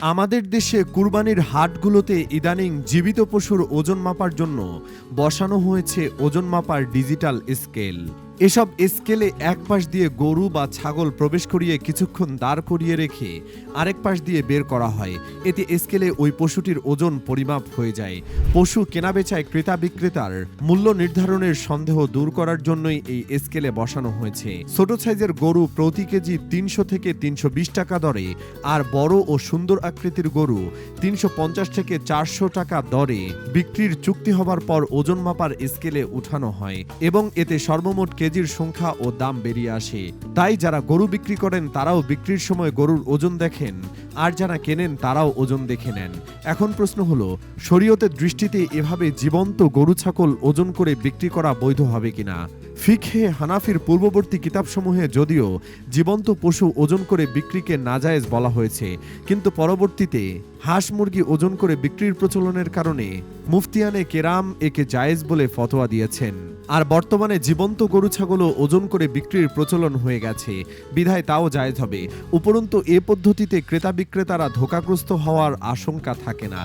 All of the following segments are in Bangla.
আমাদের দেশে কুরবানির হাটগুলোতে ইদানিং জীবিত পশুর ওজন মাপার জন্য বসানো হয়েছে ওজন মাপার ডিজিটাল স্কেল। এসব স্কেলে এক পাশ দিয়ে গরু বা ছাগল প্রবেশ করিয়ে কিছুক্ষণ দাঁড় করিয়ে রেখে আরেক পাশ দিয়ে বের করা হয়। এতে স্কেলে ওই পশুটির ওজন পরিমাপ হয়ে যায়। পশু কেনাবেচায় ক্রেতা বিক্রেতার মূল্য নির্ধারণের সন্দেহ দূর করার জন্যই এই স্কেলে বসানো হয়েছে। ছোট সাইজের গরু প্রতি কেজি তিনশো থেকে তিনশো বিশ টাকা দরে আর বড় ও সুন্দর আকৃতির গরু তিনশো পঞ্চাশ থেকে চারশো টাকা দরে বিক্রির চুক্তি হবার পর ওজন মাপার স্কেলে উঠানো হয় এবং এতে সর্বমোট কেজির সংখ্যা ও দাম বেরিয়ে আসে। তাই যারা গরু বিক্রি করেন, তারাও বিক্রির সময় গরুর ওজন দেখেন। আর যারা কেনেন, তারাও ওজন দেখে নেন। এখন প্রশ্ন হলো, শরীয়তের দৃষ্টিতে এভাবে জীবন্ত গরু ছাগল ওজন করে বিক্রি করা বৈধ হবে কিনা? ফিকহে হানাফির পূর্ববর্তী কিতাবসমূহে যদিও জীবন্ত পশু ওজন করে বিক্রিকে নাজায়েজ বলা হয়েছে, কিন্তু পরবর্তীতে হাঁস মুরগি ওজন করে বিক্রির প্রচলনের কারণে মুফতিয়ানে কেরাম একে জায়েজ বলে ফতোয়া দিয়েছেন। আর বর্তমানে জীবন্ত গরু ছাগলও ওজন করে বিক্রির প্রচলন হয়ে গেছে, বিধায় তাও জায়েজ হবে। উপরন্তু এ পদ্ধতিতে ক্রেতা বিক্রেতারা ধোকাগ্রস্ত হওয়ার আশঙ্কা থাকে না।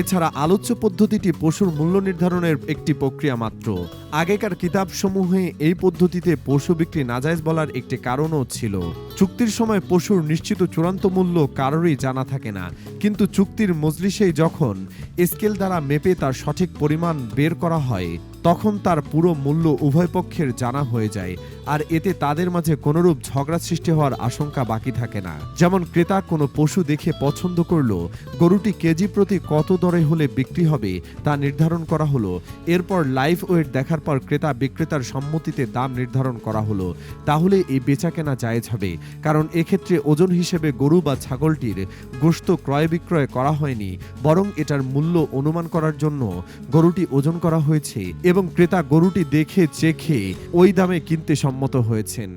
এছাড়া আলোচ্য পদ্ধতিটি পশুর মূল্য নির্ধারণের একটি প্রক্রিয়া মাত্র। আগেকার কিতাবসমূহে এই পদ্ধতিতে পশু বিক্রি নাজায়জ বলার একটি কারণও ছিল। চুক্তির সময় পশুর নিশ্চিত চূড়ান্ত মূল্য কারোরই জানা থাকে না। কিন্তু চুক্তির মজলিসেই যখন স্কেল দ্বারা মেপে তার সঠিক পরিমাণ বের করা হয়, তখন তার পুরো মূল্য উভয় পক্ষের জানা হয়ে যায়। আর এতে তাদের মাঝে কোনোরূপ ঝগড়া সৃষ্টি হওয়ার আশঙ্কা বাকি থাকে না। যেমন ক্রেতা কোনো পশু দেখে পছন্দ করল, গরুটি কেজি প্রতি কত দরে হলে বিক্রি হবে তা নির্ধারণ করা হলো। এরপর লাইভ ওয়েট দেখার পর ক্রেতা বিক্রেতার সম্মতিতে দাম নির্ধারণ করা হলো। তাহলে এই বেচা কেনা জায়েজ হবে, কারণ এক্ষেত্রে ওজন হিসেবে গরু বা ছাগলটির গোস্ত ক্রয় বিক্রয় করা হয়নি, বরং এটার মূল্য অনুমান করার জন্য গরুটি ওজন করা হয়েছে এবং ক্রেতা গরুটি দেখে চেখে ওই দামে কিনতে সম্মত হয়েছেন।